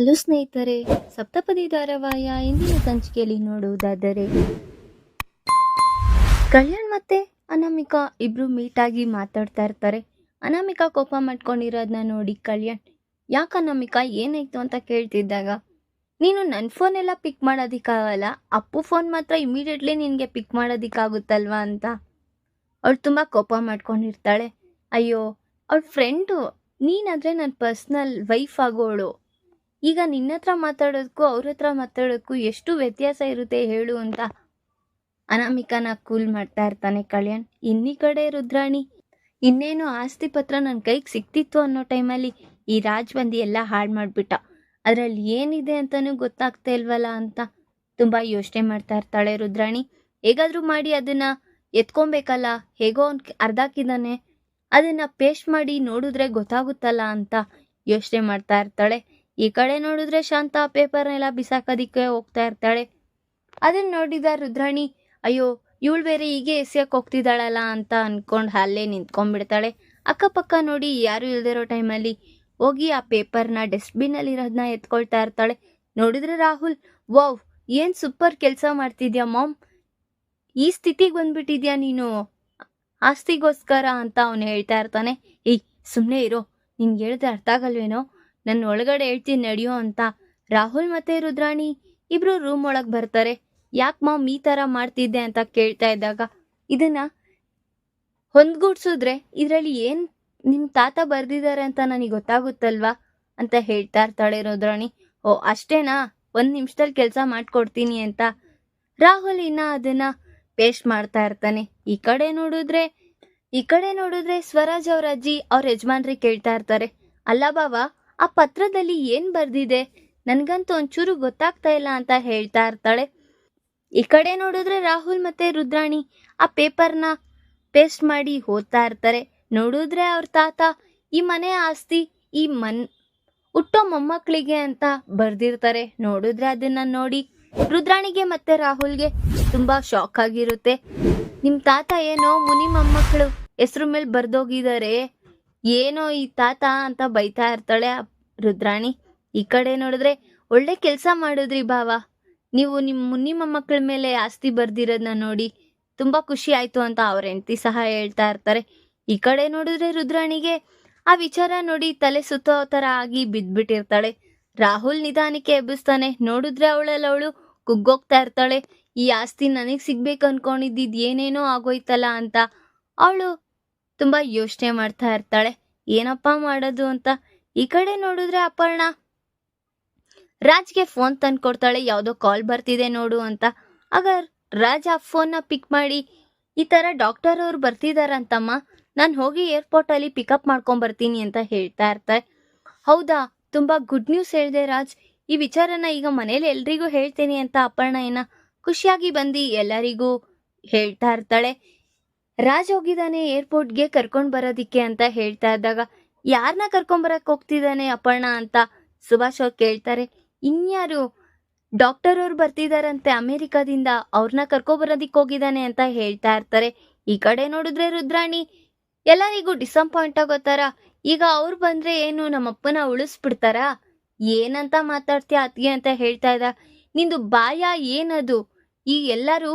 Hello ಸ್ನೇಹಿತರೆ, ಸಪ್ತಪದಿ ಧಾರಾವಾಹಿಯ ಇಂದಿನ ಸಂಚಿಕೆಯಲ್ಲಿ ನೋಡುವುದಾದರೆ, ಕಲ್ಯಾಣ್ ಮತ್ತೆ ಅನಾಮಿಕಾ ಇಬ್ರು ಮೀಟ್ ಆಗಿ ಮಾತಾಡ್ತಾ ಇರ್ತಾರೆ. ಅನಾಮಿಕಾ ಕೋಪ ಮಾಡ್ಕೊಂಡಿರೋದನ್ನ ನೋಡಿ ಕಲ್ಯಾಣ್, ಯಾಕೆ ಅನಾಮಿಕಾ ಏನಾಯ್ತು ಅಂತ ಕೇಳ್ತಿದ್ದಾಗ, ನೀನು ನನ್ನ ಫೋನ್ ಎಲ್ಲ ಪಿಕ್ ಮಾಡೋದಿಕ್ಕಾಗಲ್ಲ, ಅಪ್ಪು ಫೋನ್ ಮಾತ್ರ ಇಮಿಡಿಯೇಟ್ಲಿ ನಿನಗೆ ಪಿಕ್ ಮಾಡೋದಿಕ್ಕಾಗುತ್ತಲ್ವಾ ಅಂತ. ಅವಳು ತುಂಬ ಕೋಪ ಮಾಡ್ಕೊಂಡಿರ್ತಾಳೆ. ಅಯ್ಯೋ, ಅವ್ಳ ಫ್ರೆಂಡು ನೀನಾದರೆ ನನ್ನ ಪರ್ಸ್ನಲ್ ವೈಫ್ ಆಗೋಳು. ಈಗ ನಿನ್ನ ಹತ್ರ ಮಾತಾಡೋದಕ್ಕೂ ಅವ್ರ ಹತ್ರ ಮಾತಾಡೋದಕ್ಕೂ ಎಷ್ಟು ವ್ಯತ್ಯಾಸ ಇರುತ್ತೆ ಹೇಳು ಅಂತ ಅನಾಮಿಕಾನ ಕೂಲ್ ಮಾಡ್ತಾ ಇರ್ತಾನೆ ಕಲ್ಯಾಣ್. ಇನ್ನಿ ಕಡೆ ರುದ್ರಾಣಿ, ಇನ್ನೇನು ಆಸ್ತಿ ಪತ್ರ ನನ್ನ ಕೈಗೆ ಸಿಕ್ತಿತ್ತು ಅನ್ನೋ ಟೈಮಲ್ಲಿ ಈ ರಾಜ್ ಬಂದಿ ಎಲ್ಲ ಹಾಳು ಮಾಡಿಬಿಟ್ಟ. ಅದರಲ್ಲಿ ಏನಿದೆ ಅಂತಲೂ ಗೊತ್ತಾಗ್ತಾ ಇಲ್ವಲ್ಲ ಅಂತ ತುಂಬ ಯೋಚನೆ ಮಾಡ್ತಾ ಇರ್ತಾಳೆ ರುದ್ರಾಣಿ. ಹೇಗಾದರೂ ಮಾಡಿ ಅದನ್ನು ಎತ್ಕೊಬೇಕಲ್ಲ, ಹೇಗೋ ಅವ್ನು ಅರ್ಧಾಕಿದ್ದಾನೆ ಅದನ್ನು ಪೇಸ್ಟ್ ಮಾಡಿ ನೋಡಿದ್ರೆ ಗೊತ್ತಾಗುತ್ತಲ್ಲ ಅಂತ ಯೋಚನೆ ಮಾಡ್ತಾ ಇರ್ತಾಳೆ. ಈ ಕಡೆ ನೋಡಿದ್ರೆ ಶಾಂತ ಪೇಪರ್ನೆಲ್ಲ ಬಿಸಾಕೋದಿಕ್ಕೆ ಹೋಗ್ತಾ ಇರ್ತಾಳೆ. ಅದನ್ನ ನೋಡಿದ ರುದ್ರಾಣಿ, ಅಯ್ಯೋ, ಇವಳು ಬೇರೆ ಹೀಗೆ ಎಸೆಯಕ್ಕೆ ಹೋಗ್ತಿದ್ದಾಳಲ್ಲ ಅಂತ ಅನ್ಕೊಂಡು ಅಲ್ಲೇ ನಿಂತ್ಕೊಂಡ್ಬಿಡ್ತಾಳೆ. ಅಕ್ಕಪಕ್ಕ ನೋಡಿ ಯಾರು ಇಲ್ದಿರೋ ಟೈಮಲ್ಲಿ ಹೋಗಿ ಆ ಪೇಪರ್ನ ಇರೋದನ್ನ ಎತ್ಕೊಳ್ತಾ ಇರ್ತಾಳೆ. ನೋಡಿದ್ರೆ ರಾಹುಲ್, ವಾವ್, ಏನು ಸೂಪರ್ ಕೆಲಸ ಮಾಡ್ತಿದ್ಯಾ ಮಾಮ್? ಈ ಸ್ಥಿತಿಗೆ ಬಂದ್ಬಿಟ್ಟಿದ್ಯಾ ನೀನು? ಆಸ್ತಿಗೋಸ್ಕರ ಅಂತ ಅವನು ಹೇಳ್ತಾ ಇರ್ತಾನೆ. ಏಯ್ ಸುಮ್ಮನೆ ಇರೋ. ನಿನ್ಗೆ ಹೇಳಿದ್ರೆ ಅರ್ಥ ಆಗಲ್ವೇನೋ ನನ್ನ ಒಳಗಡೆ ಹೇಳ್ತೀನಿ ನಡೆಯೋ ಅಂತ ರಾಹುಲ್ ಮತ್ತೆ ರುದ್ರಾಣಿ ಇಬ್ರು ರೂಮ್ ಒಳಗೆ ಬರ್ತಾರೆ. ಯಾಕೆ ಮಾಮ್ ಈ ಥರ ಮಾಡ್ತಿದ್ದೆ ಅಂತ ಕೇಳ್ತಾ ಇದ್ದಾಗ ಇದನ್ನ ಹೊಂದ್ಗೂಡ್ಸಿದ್ರೆ ಇದರಲ್ಲಿ ಏನು ನಿಮ್ಮ ತಾತ ಬರ್ದಿದ್ದಾರೆ ಅಂತ ನನಗೆ ಗೊತ್ತಾಗುತ್ತಲ್ವಾ ಅಂತ ಹೇಳ್ತಾ ಇರ್ತಾಳೆ ರುದ್ರಾಣಿ. ಓ, ಅಷ್ಟೇನಾ? ಒಂದು ನಿಮಿಷದಲ್ಲಿ ಕೆಲಸ ಮಾಡ್ಕೊಡ್ತೀನಿ ಅಂತ. ರಾಹುಲ್ ಇನ್ನ ಅದನ್ನ ಪೇಸ್ಟ್ ಮಾಡ್ತಾ ಇರ್ತಾನೆ. ಈ ಕಡೆ ನೋಡಿದ್ರೆ, ಈ ಕಡೆ ನೋಡಿದ್ರೆ ಸ್ವರಾಜ್ ಅವ್ರ ಅಜ್ಜಿ ಅವ್ರ ಯಜಮಾನ್ರಿಗೆ ಕೇಳ್ತಾ ಇರ್ತಾರೆ. ಅಲ್ಲ ಬಾವ ಆ ಪತ್ರದಲ್ಲಿ ಏನ್ ಬರ್ದಿದೆ? ನನ್ಗಂತೂ ಒಂಚೂರು ಗೊತ್ತಾಗ್ತಾ ಇಲ್ಲ ಅಂತ ಹೇಳ್ತಾ ಇರ್ತಾಳೆ. ಈ ಕಡೆ ನೋಡಿದ್ರೆ ರಾಹುಲ್ ಮತ್ತೆ ರುದ್ರಾಣಿ ಆ ಪೇಪರ್ನ ಪೇಸ್ಟ್ ಮಾಡಿ ಓದ್ತಾ ಇರ್ತಾರೆ. ನೋಡಿದ್ರೆ ಅವ್ರ ತಾತ, ಈ ಮನೆ ಆಸ್ತಿ, ಈ ಮನ್, ಹುಟ್ಟೋ ಮೊಮ್ಮಕ್ಕಳಿಗೆ ಅಂತ ಬರ್ದಿರ್ತಾರೆ. ನೋಡಿದ್ರೆ ಅದನ್ನ ನೋಡಿ ರುದ್ರಾಣಿಗೆ ಮತ್ತೆ ರಾಹುಲ್ಗೆ ತುಂಬಾ ಶಾಕ್ ಆಗಿರುತ್ತೆ. ನಿಮ್ ತಾತ ಏನೋ ಮುನಿ ಮೊಮ್ಮಕ್ಕಳು ಹೆಸರು ಮೇಲೆ ಬರ್ದೋಗಿದ್ದಾರೆ ಏನೋ ಈ ತಾತ ಅಂತ ಬೈತಾ ಇರ್ತಾಳೆ ರುದ್ರಾಣಿ. ಈ ಕಡೆ ನೋಡಿದ್ರೆ ಒಳ್ಳೆ ಕೆಲಸ ಮಾಡಿದ್ರಿ ಭಾವ. ನೀವು ನಿಮ್ಮ ಮುನ್ನಿ ಮಕ್ಕಳ ಮೇಲೆ ಆಸ್ತಿ ಬರ್ದಿರೋದನ್ನ ನೋಡಿ ತುಂಬಾ ಖುಷಿ ಆಯ್ತು ಅಂತ ಅವ್ರ ಹೆಂಡತಿ ಸಹ ಹೇಳ್ತಾ ಇರ್ತಾರೆ. ಈ ಕಡೆ ನೋಡಿದ್ರೆ ರುದ್ರಾಣಿಗೆ ಆ ವಿಚಾರ ನೋಡಿ ತಲೆ ಸುತ್ತೋ ಥರ ಆಗಿ ಬಿದ್ದ್ಬಿಟ್ಟಿರ್ತಾಳೆ ರಾಹುಲ್ ನಿಧಾನಕ್ಕೆ ಎಬ್ಬಿಸ್ತಾನೆ. ನೋಡಿದ್ರೆ ಅವಳಲ್ಲ ಅವಳು ಕುಗ್ಗೋಗ್ತಾ ಇರ್ತಾಳೆ. ಈ ಆಸ್ತಿ ನನಗೆ ಸಿಗ್ಬೇಕು ಅನ್ಕೊಂಡಿದ್ದಿದ್ ಏನೇನೋ ಆಗೋಯ್ತಲ್ಲ ಅಂತ. ಅವಳು ತುಂಬಾ ಯೋಚನೆ ಮಾಡ್ತಾ ಇರ್ತಾಳೆ. ಏನಪ್ಪ ಮಾಡೋದು ಅಂತ? ಈ ಕಡೆ ನೋಡಿದ್ರೆ ಅಪರ್ಣ. ರಾಜ್ಗೆ ಫೋನ್ ತಂದು ಕೊಡ್ತಾಳೆ ಯಾವುದೋ ಕಾಲ್ ಬರ್ತಿದೆ ನೋಡು ಅಂತ. ಆಗ ರಾಜ್ ಆ ಫೋನ್ನ ಪಿಕ್ ಮಾಡಿ, ಈ ಥರ ಡಾಕ್ಟರ್ ಅವ್ರು ಬರ್ತಿದಾರಂತಮ್ಮ. ನಾನು ಹೋಗಿ ಏರ್ಪೋರ್ಟಲ್ಲಿ ಪಿಕಪ್ ಮಾಡ್ಕೊಂಬರ್ತೀನಿ ಅಂತ ಹೇಳ್ತಾ ಇರ್ತಾರೆ ಹೌದಾ? ತುಂಬಾ ಗುಡ್ ನ್ಯೂಸ್ ಹೇಳಿದೆ ರಾಜ್. ಈ ವಿಚಾರನ ಈಗ ಮನೇಲಿ ಎಲ್ರಿಗೂ ಹೇಳ್ತೀನಿ ಅಂತ ಅಪರ್ಣ ಏನ ಖುಷಿಯಾಗಿ ಬಂದು ಎಲ್ಲರಿಗೂ ಹೇಳ್ತಾ ಇರ್ತಾಳೆ. ರಾಜ್ ಹೋಗಿದ್ದಾನೆ ಏರ್ಪೋರ್ಟ್ಗೆ ಕರ್ಕೊಂಡ್ ಬರೋದಿಕ್ಕೆ ಅಂತ ಹೇಳ್ತಾ ಇದ್ದಾಗ ಯಾರನ್ನ ಕರ್ಕೊಂಡ್ ಬರಕ್ ಹೋಗ್ತಿದ್ದಾನೆ ಅಪರ್ಣ ಅಂತ ಸುಭಾಷ್ ಅವ್ರು ಕೇಳ್ತಾರೆ. ಇನ್ಯಾರು ಡಾಕ್ಟರ್ ಅವ್ರು ಬರ್ತಿದಾರಂತೆ ಅಮೆರಿಕಾದಿಂದ ಅವ್ರನ್ನ ಕರ್ಕೊಬರೋದಿಕ್ ಹೋಗಿದ್ದಾನೆ ಅಂತ ಹೇಳ್ತಾ ಇರ್ತಾರೆ. ಈ ಕಡೆ ನೋಡಿದ್ರೆ ರುದ್ರಾಣಿ, ಎಲ್ಲರಿಗೂ ಡಿಸಪಾಯಿಂಟ್ ಆಗೋತಾರ ಈಗ ಅವ್ರು ಬಂದ್ರೆ ಏನು, ನಮ್ಮಪ್ಪನ ಉಳಿಸ್ಬಿಡ್ತಾರ? ಏನಂತ ಮಾತಾಡ್ತೀಯ ಅತ್ಗೆ ಅಂತ ಹೇಳ್ತಾ ಇದ್ದ. ನಿಂದು ಬಾಯ ಏನದು? ಈ ಎಲ್ಲರೂ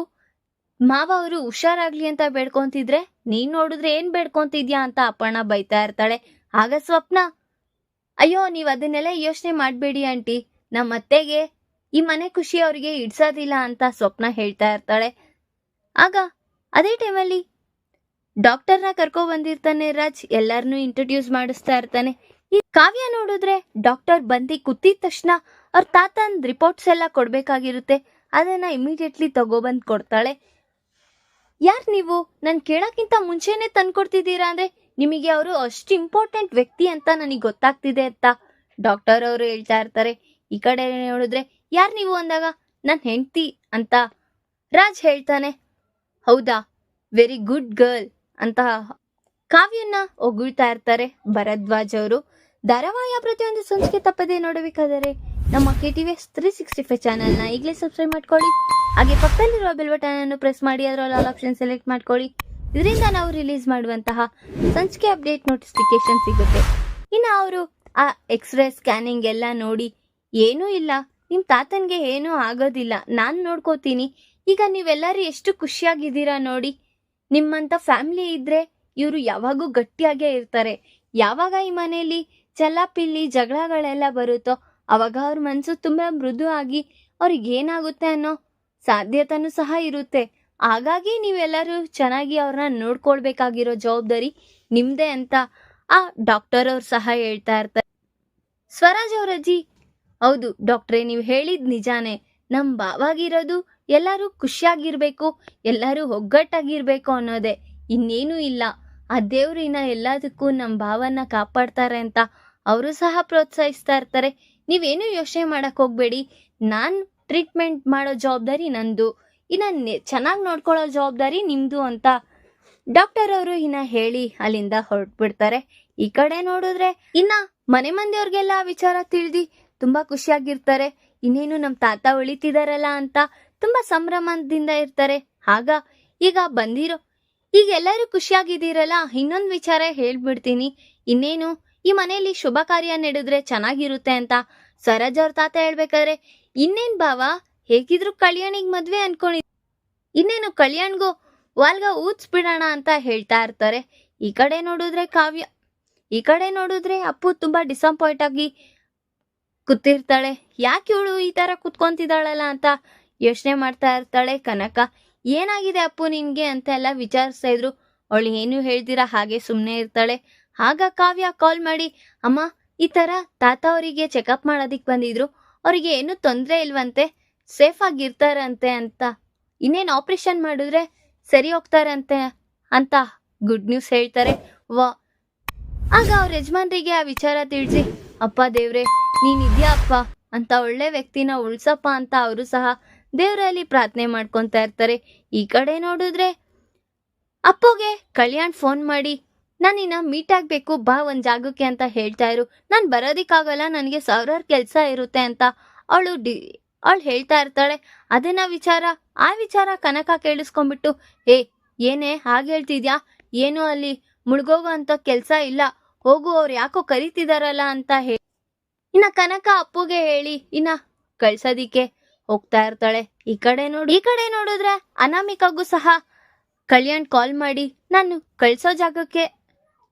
ಮಾವ ಅವರು ಹುಷಾರಾಗ್ಲಿ ಅಂತ ಬೇಡ್ಕೊಂತಿದ್ರೆ ನೀನ್ ನೋಡಿದ್ರೆ ಏನ್ ಬೇಡ್ಕೊಂತಿದ್ಯಾ ಅಂತ ಅಪ್ಪಣ್ಣ ಬೈತಾ ಇರ್ತಾಳೆ. ಆಗ ಸ್ವಪ್ನ, ಅಯ್ಯೋ, ನೀವ್ ಅದನ್ನೆಲ್ಲ ಯೋಚನೆ ಮಾಡ್ಬೇಡಿ ಆಂಟಿ. ನಮ್ಮ ಅತ್ತೆಗೆ ಈ ಮನೆ ಖುಷಿ ಅವರಿಗೆ ಇಡ್ಸೋದಿಲ್ಲ ಅಂತ ಸ್ವಪ್ನ ಹೇಳ್ತಾ ಇರ್ತಾಳೆ. ಆಗ ಅದೇ ಟೈಮಲ್ಲಿ ಡಾಕ್ಟರ್ನ ಕರ್ಕೊ ಬಂದಿರ್ತಾನೆ ರಾಜ್. ಎಲ್ಲರನ್ನೂ ಇಂಟ್ರೊಡ್ಯೂಸ್ ಮಾಡಿಸ್ತಾ ಇರ್ತಾನೆ. ಈ ಕಾವ್ಯ ನೋಡಿದ್ರೆ ಡಾಕ್ಟರ್ ಬಂದು ಕೂತಿದ ತಕ್ಷಣ ಅವ್ರ ತಾತನ್ ರಿಪೋರ್ಟ್ಸ್ ಎಲ್ಲ ಕೊಡ್ಬೇಕಾಗಿರುತ್ತೆ. ಅದನ್ನ ಇಮಿಡಿಯೇಟ್ಲಿ ತಗೋಬಂದು ಕೊಡ್ತಾಳೆ. ಯಾರ್ ನೀವು? ನಾನು ಕೇಳಕ್ಕಿಂತ ಮುಂಚೆನೆ ತಂದ್ಕೊಡ್ತಿದ್ದೀರಾ ಅಂದ್ರೆ ನಿಮಗೆ ಅವರು ಅಷ್ಟು ಇಂಪಾರ್ಟೆಂಟ್ ವ್ಯಕ್ತಿ ಅಂತ ನನಗೆ ಗೊತ್ತಾಗ್ತಿದೆ ಅಂತ. ಡಾಕ್ಟರ್ ಅವರು ಹೇಳ್ತಾ ಇರ್ತಾರೆ. ಈ ಕಡೆ ನೋಡಿದ್ರೆ ಯಾರ್ ನೀವು ಅಂದಾಗ ನನ್ನ ಹೆಂಡತಿ ಅಂತ. ರಾಜ್ ಹೇಳ್ತಾನೆ. ಹೌದಾ? ವೆರಿ ಗುಡ್ ಗರ್ಲ್ ಅಂತ ಕಾವ್ಯನ್ನ ಒಗುಳ್ತಾ ಇರ್ತಾರೆ ಭರದ್ವಾಜ್ ಅವರು. ಧಾರಾವಾಹಿಯ ಪ್ರತಿಯೊಂದು ಸಂಚಿಕೆ ತಪ್ಪದೆ ನೋಡಬೇಕಾದರೆ ನಮ್ಮ K T V S three sixty five ಚಾನಲ್ನ ಈಗಲೇ ಸಬ್ಸ್ಕ್ರೈಬ್ ಮಾಡ್ಕೊಳ್ಳಿ. ಹಾಗೆ ಪಕ್ಕದಲ್ಲಿರುವ ಬೆಲ್ ಬಟನ್ ಅನ್ನು ಪ್ರೆಸ್ ಮಾಡಿ, ಅದರಲ್ಲಿ ಆಲ್ ಆಪ್ಷನ್ ಸೆಲೆಕ್ಟ್ ಮಾಡ್ಕೊಳ್ಳಿ. ಇದರಿಂದ ನಾವು ರಿಲೀಸ್ ಮಾಡುವಂತಹ ಸಂಚಿಕೆ ಅಪ್ಡೇಟ್ ನೋಟಿಫಿಕೇಶನ್ ಸಿಗುತ್ತೆ. ಇನ್ನು ಅವರು ಆ ಎಕ್ಸ್ರೇ ಸ್ಕ್ಯಾನಿಂಗ್ ಎಲ್ಲ ನೋಡಿ, ಏನೂ ಇಲ್ಲ. ನಿಮ್ಮ ತಾತನಿಗೆ ಏನೂ ಆಗೋದಿಲ್ಲ. ನಾನು ನೋಡ್ಕೋತೀನಿ. ಈಗ ನೀವೆಲ್ಲರೂ ಎಷ್ಟು ಖುಷಿಯಾಗಿದ್ದೀರಾ ನೋಡಿ. ನಿಮ್ಮಂಥ ಫ್ಯಾಮಿಲಿ ಇದ್ರೆ ಇವರು ಯಾವಾಗೂ ಗಟ್ಟಿಯಾಗೇ ಇರ್ತಾರೆ. ಯಾವಾಗ ಈ ಮನೆಯಲ್ಲಿ ಚಲ್ಲಾಪಿಲ್ಲಿ ಜಗಳಗಳೆಲ್ಲ ಬರುತ್ತೋ, ಅವಾಗ ಅವ್ರ ಮನಸ್ಸು ತುಂಬ ಮೃದು ಆಗಿ ಅವ್ರಿಗೆ ಏನಾಗುತ್ತೆ ಅನ್ನೋ ಸಾಧ್ಯತೆನೂ ಸಹ ಇರುತ್ತೆ. ಹಾಗಾಗಿ ನೀವೆಲ್ಲರೂ ಚೆನ್ನಾಗಿ ಅವ್ರನ್ನ ನೋಡ್ಕೊಳ್ಬೇಕಾಗಿರೋ ಜವಾಬ್ದಾರಿ ನಿಮ್ಮದೇ ಅಂತ ಆ ಡಾಕ್ಟರ್ ಅವ್ರು ಸಹ ಹೇಳ್ತಾ ಇರ್ತಾರೆ. ಸ್ವರಾಜ್ ಅವರಜ್ಜಿ ಹೌದು ಡಾಕ್ಟ್ರೇ, ನೀವು ಹೇಳಿದ ನಿಜಾನೇ. ನಮ್ಮ ಬಾವಾಗಿರೋದು ಎಲ್ಲರೂ ಖುಷಿಯಾಗಿರ್ಬೇಕು, ಎಲ್ಲರೂ ಒಗ್ಗಟ್ಟಾಗಿರ್ಬೇಕು ಅನ್ನೋದೇ. ಇನ್ನೇನೂ ಇಲ್ಲ. ಆ ದೇವ್ರಿನ ಎಲ್ಲದಕ್ಕೂ ನಮ್ಮ ಭಾವನ ಕಾಪಾಡ್ತಾರೆ ಅಂತ ಅವರು ಸಹ ಪ್ರೋತ್ಸಾಹಿಸ್ತಾ ಇರ್ತಾರೆ. ನೀವೇನು ಯೋಚನೆ ಮಾಡಕ್ ಹೋಗ್ಬೇಡಿ. ನಾನು ಟ್ರೀಟ್ಮೆಂಟ್ ಮಾಡೋ ಜವಾಬ್ದಾರಿ ನಂದು. ಇನ್ನು ಚೆನ್ನಾಗಿ ನೋಡ್ಕೊಳ್ಳೋ ಜವಾಬ್ದಾರಿ ನಿಮ್ಮದು ಅಂತ ಡಾಕ್ಟರ್ ಅವರು ಇನ್ನ ಹೇಳಿ ಅಲ್ಲಿಂದ ಹೊರಟ್ಬಿಡ್ತಾರೆ. ಈ ಕಡೆ ನೋಡಿದ್ರೆ ಇನ್ನ ಮನೆ ಮಂದಿಯವ್ರಿಗೆಲ್ಲ ವಿಚಾರ ತಿಳಿದಿ ತುಂಬಾ ಖುಷಿಯಾಗಿರ್ತಾರೆ. ಇನ್ನೇನು ನಮ್ಮ ತಾತ ಉಳಿತಿದಾರಲ್ಲ ಅಂತ ತುಂಬಾ ಸಂಭ್ರಮದಿಂದ ಇರ್ತಾರೆ. ಆಗ ಈಗ ಬಂದಿರೋ, ಈಗ ಎಲ್ಲರೂ ಖುಷಿಯಾಗಿದ್ದೀರಲ್ಲ, ಇನ್ನೊಂದು ವಿಚಾರ ಹೇಳ್ಬಿಡ್ತೀನಿ. ಇನ್ನೇನು, ಈ ಮನೆಯಲ್ಲಿ ಶುಭ ಕಾರ್ಯ ನಡೆದ್ರೆ ಚೆನ್ನಾಗಿರುತ್ತೆ ಅಂತ ಸರಜ್ ಅವ್ರ ತಾತ ಹೇಳ್ಬೇಕಾದ್ರೆ ಇನ್ನೇನ್ ಬಾವ? ಹೇಗಿದ್ರು ಕಲ್ಯಾಣಿಗೆ ಮದ್ವೆ ಅನ್ಕೊಂಡಿದ್ ಇನ್ನೇನು ಕಲ್ಯಾಣ್ಗೋ ವಾಲ್ಗ ಊದ್ಸ್ಬಿಡೋಣ ಅಂತ ಹೇಳ್ತಾ ಇರ್ತಾರೆ. ಈ ಕಡೆ ನೋಡಿದ್ರೆ ಕಾವ್ಯ, ಈ ಕಡೆ ನೋಡಿದ್ರೆ ಅಪ್ಪು ತುಂಬಾ ಡಿಸಪಾಯಿಂಟ್ ಆಗಿ ಕೂತಿರ್ತಾಳೆ. ಯಾಕೆ ಇವಳು ಈ ತರ ಕುತ್ಕೊಂತಿದ್ದಾಳಲ್ಲ ಅಂತ ಯೋಚನೆ ಮಾಡ್ತಾ ಇರ್ತಾಳೆ ಕನಕ. ಏನಾಗಿದೆ ಅಪ್ಪು ನಿನ್ಗೆ ಅಂತ ಎಲ್ಲ ವಿಚಾರಿಸ್ತಾ ಇದ್ರು. ಅವಳು ಏನು ಹೇಳ್ದಿರಾ ಹಾಗೆ ಸುಮ್ಮನೆ ಇರ್ತಾಳೆ. ಆಗ ಕಾವ್ಯ ಕಾಲ್ ಮಾಡಿ, ಅಮ್ಮ, ಈ ತರ ತಾತ ಅವರಿಗೆ ಚೆಕಪ್ ಮಾಡೋದಿಕ್ ಬಂದಿದ್ರು. ಅವರಿಗೆ ಏನು ತೊಂದರೆ ಇಲ್ವಂತೆ ಸೇಫ್ ಆಗಿರ್ತಾರಂತೆ ಅಂತ. ಇನ್ನೇನು ಆಪ್ರೇಷನ್ ಮಾಡಿದ್ರೆ ಸರಿ ಹೋಗ್ತಾರಂತೆ ಅಂತ ಗುಡ್ ನ್ಯೂಸ್ ಹೇಳ್ತಾರೆ. ವಾ, ಆಗ ಅವ್ರ ಯಜಮಾನ್ರಿಗೆ ಆ ವಿಚಾರ ತಿಳಿಸಿ, ಅಪ್ಪ ದೇವ್ರೆ ನೀನಿದ್ಯಾ ಅಪ್ಪ ಅಂತ ಒಳ್ಳೆ ವ್ಯಕ್ತಿನ ಉಳ್ಸಪ್ಪ ಅಂತ ಅವರು ಸಹ ದೇವರಲ್ಲಿ ಪ್ರಾರ್ಥನೆ ಮಾಡ್ಕೊತಾ ಇರ್ತಾರೆ. ಈ ಕಡೆ ನೋಡಿದ್ರೆ ಅಪ್ಪಗೆ ಕಲ್ಯಾಣ್ ಫೋನ್ ಮಾಡಿ ನಾನು ಮೀಟ್ ಆಗ್ಬೇಕು, ಬಾ ಒಂದ್ ಜಾಗಕ್ಕೆ ಅಂತ ಹೇಳ್ತಾ ಇರು. ನಾನು ಬರೋದಿಕ್ಕಾಗಲ್ಲ, ನನಗೆ ಸಾವಿರಾರು ಕೆಲಸ ಇರುತ್ತೆ ಅಂತ ಅವಳು ಡಿ, ಅವಳು ಹೇಳ್ತಾ ಇರ್ತಾಳೆ. ಅದನ್ನ ವಿಚಾರ, ಆ ವಿಚಾರ ಕನಕ ಕೇಳಿಸ್ಕೊಂಡ್ಬಿಟ್ಟು ಏ ಏನೇ, ಹಾಗೆ ಹೇಳ್ತಿದ್ಯಾ? ಏನು ಅಲ್ಲಿ ಮುಳುಗೋಗೋ ಕೆಲಸ ಇಲ್ಲ. ಹೋಗು, ಅವ್ರು ಯಾಕೋ ಕರಿತಿದಾರಲ್ಲ ಅಂತ ಹೇಳಿ ಇನ್ನ ಕನಕ ಅಪ್ಪುಗೆ ಹೇಳಿ, ಇನ್ನ ಕಳ್ಸೋದಿಕ್ಕೆ ಹೋಗ್ತಾ ಇರ್ತಾಳೆ. ಈ ಕಡೆ ನೋಡಿ, ಈ ಕಡೆ ನೋಡಿದ್ರೆ ಅನಾಮಿಕಾಗೂ ಸಹ ಕಲ್ಯಾಣ್ ಕಾಲ್ ಮಾಡಿ, ನಾನು ಕಳ್ಸೋ ಜಾಗಕ್ಕೆ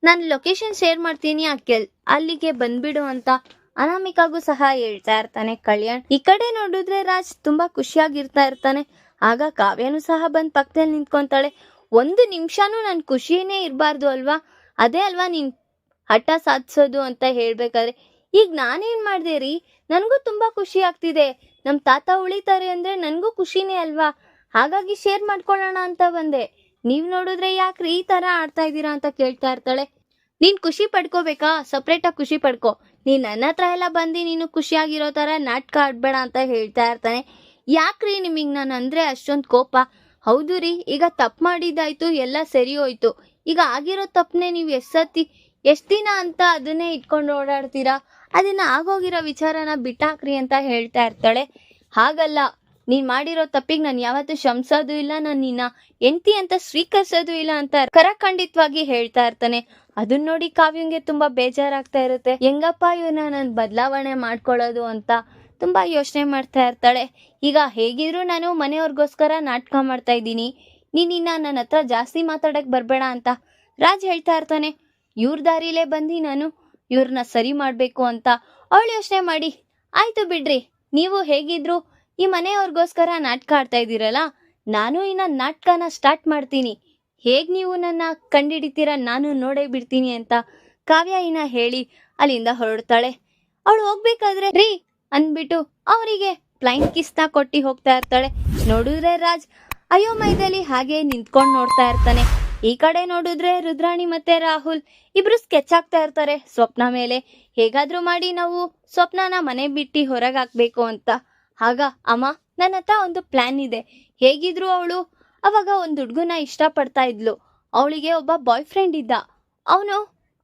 ನಾನು ಲೊಕೇಶನ್ ಶೇರ್ ಮಾಡ್ತೀನಿ ಕೆಲ್ ಅಲ್ಲಿಗೆ ಬಂದ್ಬಿಡು ಅಂತ ಅನಾಮಿಕಾಗೂ ಸಹ ಹೇಳ್ತಾ ಇರ್ತಾನೆ ಕಲ್ಯಾಣ್. ಈ ಕಡೆ ನೋಡಿದ್ರೆ ರಾಜ್ ತುಂಬಾ ಖುಷಿಯಾಗಿರ್ತಾ ಇರ್ತಾನೆ. ಆಗ ಕಾವ್ಯನು ಸಹ ಬಂದ್ ಪಕ್ಕದಲ್ಲಿ ನಿಂತ್ಕೊಂತಾಳೆ. ಒಂದು ನಿಮಿಷನೂ ನನ್ ಖುಷಿನೇ ಇರಬಾರ್ದು ಅಲ್ವಾ? ಅದೇ ಅಲ್ವಾ ನೀನ್ ಹಠ ಸಾಧಿಸೋದು ಅಂತ ಹೇಳ್ಬೇಕಾದ್ರೆ? ಈಗ ನಾನೇನ್ ಮಾಡಿದೆ ರೀ? ನನಗೂ ತುಂಬಾ ಖುಷಿ ಆಗ್ತಿದೆ. ನಮ್ ತಾತ ಉಳಿತಾರೆ ಅಂದ್ರೆ ನನಗೂ ಖುಷಿನೇ ಅಲ್ವಾ? ಹಾಗಾಗಿ ಶೇರ್ ಮಾಡ್ಕೊಳ್ಳೋಣ ಅಂತ ಬಂದೆ. ನೀವ್ ನೋಡಿದ್ರೆ ಯಾಕ್ರಿ ಈ ತರ ಆಡ್ತಾ ಇದ್ದೀರಾ ಅಂತ ಕೇಳ್ತಾ ಇರ್ತಾಳೆ. ನೀನ್ ಖುಷಿ ಪಡ್ಕೋಬೇಕಾ? ಸಪ್ರೇಟ್ ಆಗಿ ಖುಷಿ ಪಡ್ಕೋ. ನೀನ್ ನನ್ನ ಹತ್ರ ಎಲ್ಲ ಬಂದು ನೀನು ಖುಷಿಯಾಗಿರೋ ತರ ನಾಟಕ ಆಡ್ಬೇಡ ಅಂತ ಹೇಳ್ತಾ ಇರ್ತಾನೆ. ಯಾಕ್ರಿ ನಿಮಗ್ ನಾನು ಅಂದ್ರೆ ಅಷ್ಟೊಂದು ಕೋಪ? ಹೌದು ರೀ, ಈಗ ತಪ್ಪು ಮಾಡಿದ್ದಾಯ್ತು, ಎಲ್ಲ ಸರಿ ಹೋಯ್ತು. ಈಗ ಆಗಿರೋ ತಪ್ಪನೆ ನೀವು ಎಷ್ಟತಿ ಎಷ್ಟ್ ದಿನ ಅಂತ ಅದನ್ನೇ ಇಟ್ಕೊಂಡು ಓಡಾಡ್ತೀರಾ? ಅದನ್ನ ಆಗೋಗಿರೋ ವಿಚಾರನ ಬಿಟ್ಟಾಕ್ರಿ ಅಂತ ಹೇಳ್ತಾ ಇರ್ತಾಳೆ. ಹಾಗಲ್ಲ ನೀನ್ ಮಾಡಿರೋ ತಪ್ಪಿಗೆ ನಾನು ಯಾವತ್ತೂ ಶಂಸೋದು ಇಲ್ಲ, ನಾನು ನಿನ್ನ ಎಂತಿ ಅಂತ ಸ್ವೀಕರಿಸೋದು ಇಲ್ಲ ಅಂತ ಕರಖಂಡಿತವಾಗಿ ಹೇಳ್ತಾ ಇರ್ತಾನೆ. ಅದನ್ನ ನೋಡಿ ಕಾವ್ಯಂಗೆ ತುಂಬಾ ಬೇಜಾರಾಗ್ತಾ ಇರುತ್ತೆ. ಹೆಂಗಪ್ಪ ಇವನ ನಾನು ಬದಲಾವಣೆ ಮಾಡ್ಕೊಳ್ಳೋದು ಅಂತ ತುಂಬಾ ಯೋಚನೆ ಮಾಡ್ತಾ ಇರ್ತಾಳೆ. ಈಗ ಹೇಗಿದ್ರು ನಾನು ಮನೆಯವ್ರಿಗೋಸ್ಕರ ನಾಟಕ ಮಾಡ್ತಾ ಇದ್ದೀನಿ. ನೀನಿನ್ನ ನನ್ನ ಹತ್ರ ಜಾಸ್ತಿ ಮಾತಾಡಕ್ ಬರಬೇಡ ಅಂತ ರಾಜ್ ಹೇಳ್ತಾ ಇರ್ತಾನೆ. ಇವ್ರ ದಾರಿಲೇ ಬಂದು ನಾನು ಇವ್ರನ್ನ ಸರಿ ಮಾಡಬೇಕು ಅಂತ ಅವಳು ಯೋಚನೆ ಮಾಡಿ. ಆಯ್ತು ಬಿಡ್ರಿ, ನೀವು ಹೇಗಿದ್ರು ಈ ಮನೆಯವ್ರಿಗೋಸ್ಕರ ನಾಟಕ ಆಡ್ತಾ ಇದ್ದೀರಲ್ಲ? ನಾನು ಇನ್ನ ನಾಟಕನ ಸ್ಟಾರ್ಟ್ ಮಾಡ್ತೀನಿ. ಹೇಗ್ ನೀವು ನನ್ನ ಕಂಡಿಡಿತೀರ ನಾನು ನೋಡೇ ಬಿಡ್ತೀನಿ ಅಂತ ಕಾವ್ಯ ಇನ್ನ ಹೇಳಿ ಅಲ್ಲಿಂದ ಹೊರಡ್ತಾಳೆ. ಅವಳು ಹೋಗ್ಬೇಕಾದ್ರೆ, ರೀ, ಅಂದ್ಬಿಟ್ಟು ಅವರಿಗೆ ಪ್ಲೈನ್ ಕಿಸ್ನ ಕೊಟ್ಟಿ ಹೋಗ್ತಾ ಇರ್ತಾಳೆ. ನೋಡಿದ್ರೆ ರಾಜ್ ಅಯೋಮಯದಲ್ಲಿ ಹಾಗೆ ನಿಂತ್ಕೊಂಡು ನೋಡ್ತಾ ಇರ್ತಾನೆ. ಈ ಕಡೆ ನೋಡಿದ್ರೆ ರುದ್ರಾಣಿ ಮತ್ತೆ ರಾಹುಲ್ ಇಬ್ರು ಸ್ಕೆಚ್ ಆಗ್ತಾ ಇರ್ತಾರೆ ಸ್ವಪ್ನ ಮೇಲೆ. ಹೇಗಾದ್ರೂ ಮಾಡಿ ನಾವು ಸ್ವಪ್ನನ ಮನೆ ಬಿಟ್ಟು ಹೊರಗಾಕ್ಬೇಕು ಅಂತ. ಆಗ ಅಮ್ಮ, ನನ್ನ ಹತ್ರ ಒಂದು ಪ್ಲಾನ್ ಇದೆ. ಹೇಗಿದ್ರು ಅವಳು ಅವಾಗ ಒಂದು ಹುಡುಗನ ಇಷ್ಟಪಡ್ತಾ ಇದ್ಲು. ಅವಳಿಗೆ ಒಬ್ಬ ಬಾಯ್ ಫ್ರೆಂಡ್ ಇದ್ದ. ಅವನು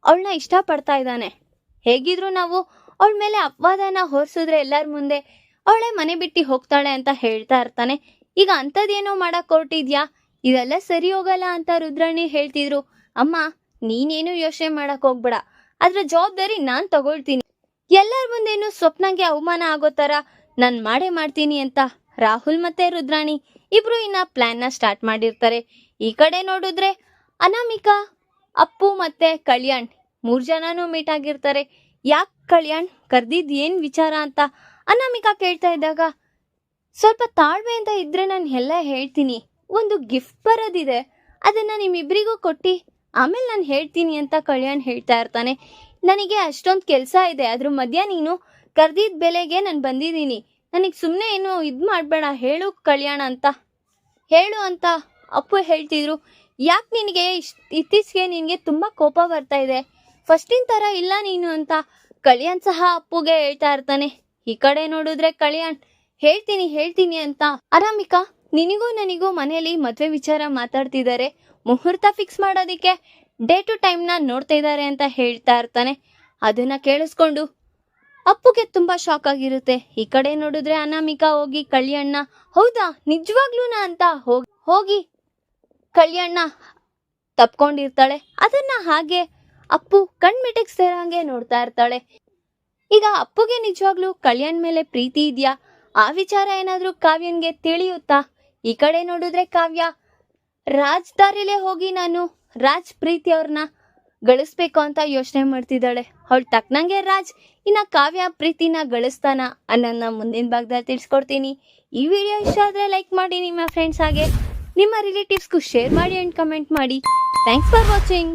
ಅವಳನ್ನ ಇಷ್ಟಪಡ್ತಾ ಇದ್ದಾನೆ. ಹೇಗಿದ್ರು ನಾವು ಅವಳ ಮೇಲೆ ಅಪವಾದನ ಹೊರಿಸಿದ್ರೆ ಎಲ್ಲರ ಮುಂದೆ ಅವಳೆ ಮನೆ ಬಿಟ್ಟು ಹೋಗ್ತಾಳೆ ಅಂತ ಹೇಳ್ತಾ ಇರ್ತಾನೆ. ಈಗ ಅಂಥದ್ದೇನೋ ಮಾಡಕ್ ಹೊರಟಿದ್ಯಾ? ಇದೆಲ್ಲ ಸರಿ ಹೋಗಲ್ಲ ಅಂತ ರುದ್ರಾಣಿ ಹೇಳ್ತಿದ್ರು. ಅಮ್ಮ, ನೀನೇನು ಯೋಚನೆ ಮಾಡಕ್ ಹೋಗ್ಬೇಡ. ಅದ್ರ ಜವಾಬ್ದಾರಿ ನಾನು ತಗೊಳ್ತೀನಿ. ಎಲ್ಲರ ಮುಂದೇನು ಸ್ವಪ್ನಂಗೆ ಅವಮಾನ ಆಗೋ ಥರ ನಾನು ಮಾಡೇ ಮಾಡ್ತೀನಿ ಅಂತ ರಾಹುಲ್ ಮತ್ತೆ ರುದ್ರಾಣಿ ಇಬ್ರು ಇನ್ನ ಪ್ಲಾನ್ನ ಸ್ಟಾರ್ಟ್ ಮಾಡಿರ್ತಾರೆ. ಈ ಕಡೆ ನೋಡಿದ್ರೆ ಅನಾಮಿಕಾ, ಅಪ್ಪು ಮತ್ತೆ ಕಲ್ಯಾಣ್ ಮೂರು ಜನನೂ ಮೀಟ್ ಆಗಿರ್ತಾರೆ. ಯಾಕೆ ಕಲ್ಯಾಣ್ ಕರ್ದಿದ್ ಏನು ವಿಚಾರ ಅಂತ ಅನಾಮಿಕಾ ಕೇಳ್ತಾ ಇದ್ದಾಗ, ಸ್ವಲ್ಪ ತಾಳ್ಮೆಯಿಂದ ಇದ್ರೆ ನಾನು ಎಲ್ಲ ಹೇಳ್ತೀನಿ. ಒಂದು ಗಿಫ್ಟ್ ಬರೋದಿದೆ. ಅದನ್ನ ನಿಮ್ಮಿಬ್ಬರಿಗೂ ಕೊಟ್ಟು, ಆಮೇಲೆ ನಾನು ಹೇಳ್ತೀನಿ ಅಂತ ಕಲ್ಯಾಣ್ ಹೇಳ್ತಾ ಇರ್ತಾನೆ. ನನಗೆ ಅಷ್ಟೊಂದು ಕೆಲಸ ಇದೆ. ಅದ್ರ ಮಧ್ಯ ನೀನು ಕರ್ದಿದ್ದ ಬೆಲೆಗೆ ನಾನು ಬಂದಿದ್ದೀನಿ. ನನಗೆ ಸುಮ್ಮನೆ ಏನು ಇದು ಮಾಡಬೇಡ, ಹೇಳು ಕಲ್ಯಾಣ ಅಂತ. ಹೇಳು ಅಂತ ಅಪ್ಪು ಹೇಳ್ತಿದ್ರು. ಯಾಕೆ ನಿನಗೆ ಇಷ್ಟು, ಇತ್ತೀಚೆಗೆ ನಿನಗೆ ತುಂಬ ಕೋಪ ಬರ್ತಾ ಇದೆ? ಫಸ್ಟಿನ ಥರ ಇಲ್ಲ ನೀನು ಅಂತ ಕಲ್ಯಾಣ್ ಸಹ ಅಪ್ಪುಗೆ ಹೇಳ್ತಾ ಇರ್ತಾನೆ. ಈ ಕಡೆ ನೋಡಿದ್ರೆ ಕಲ್ಯಾಣ್, ಹೇಳ್ತೀನಿ ಹೇಳ್ತೀನಿ ಅಂತ. ಆರಾಮಿಕಾ? ನಿನಗೂ ನನಗೂ ಮನೆಯಲ್ಲಿ ಮದುವೆ ವಿಚಾರ ಮಾತಾಡ್ತಿದ್ದಾರೆ ಮುಹೂರ್ತ ಫಿಕ್ಸ್ ಮಾಡೋದಕ್ಕೆ ಡೇ ಟು ಟೈಮ್ನ ನೋಡ್ತಾ ಇದ್ದಾರೆ ಅಂತ ಹೇಳ್ತಾ ಇರ್ತಾನೆ. ಅದನ್ನು ಕೇಳಿಸ್ಕೊಂಡು ಅಪ್ಪುಗೆ ತುಂಬಾ ಶಾಕ್ ಆಗಿರುತ್ತೆ. ಈ ಕಡೆ ನೋಡಿದ್ರೆ ಅನಾಮಿಕಾ ಹೋಗಿ ಕಲ್ಯಾಣ್ನ ಹೌದಾ? ನಿಜವಾಗ್ಲೂನಾ ಅಂತ ಹೋಗಿ ಹೋಗಿ ತಪ್ಕೊಂಡಿರ್ತಾಳೆ. ಅದನ್ನ ಹಾಗೆ ಅಪ್ಪು ಕಣ್ಮಿಟಕ್ಸ್ತಿರಂಗೆ ನೋಡ್ತಾ ಇರ್ತಾಳೆ. ಈಗ ಅಪ್ಪುಗೆ ನಿಜವಾಗ್ಲೂ ಕಲ್ಯಾಣ್ ಮೇಲೆ ಪ್ರೀತಿ ಇದೆಯಾ? ಆ ವಿಚಾರ ಏನಾದ್ರೂ ಕಾವ್ಯನ್ಗೆ ತಿಳಿಯುತ್ತಾ? ಈ ಕಡೆ ನೋಡಿದ್ರೆ ಕಾವ್ಯ, ರಾಜ್ ದಾರಿಲೇ ಹೋಗಿ ನಾನು, ರಾಜ್ ಪ್ರೀತಿ ಅವ್ರನ್ನ ಗಳಿಸ್ಬೇಕು ಅಂತ ಯೋಚನೆ ಮಾಡ್ತಿದ್ದಾಳೆ. ಅವಳು ತಕ್ಕನಂಗೆ ರಾಜ್, ಇನ್ನ ಕಾವ್ಯ ಪ್ರೀತಿನ ಗಳಿಸ್ತಾನ ಅನ್ನೋದನ್ನ ಮುಂದಿನ ಭಾಗದಲ್ಲಿ ತಿಳಿಸ್ಕೊಡ್ತೀನಿ. ಈ ವಿಡಿಯೋ ಇಷ್ಟ ಆದರೆ ಲೈಕ್ ಮಾಡಿ, ನಿಮ್ಮ ಫ್ರೆಂಡ್ಸ್ ಹಾಗೆ. ನಿಮ್ಮ ರಿಲೇಟಿವ್ಸ್ಗೂ ಶೇರ್ ಮಾಡಿ ಅಂಡ್ ಕಮೆಂಟ್ ಮಾಡಿ. Thanks for watching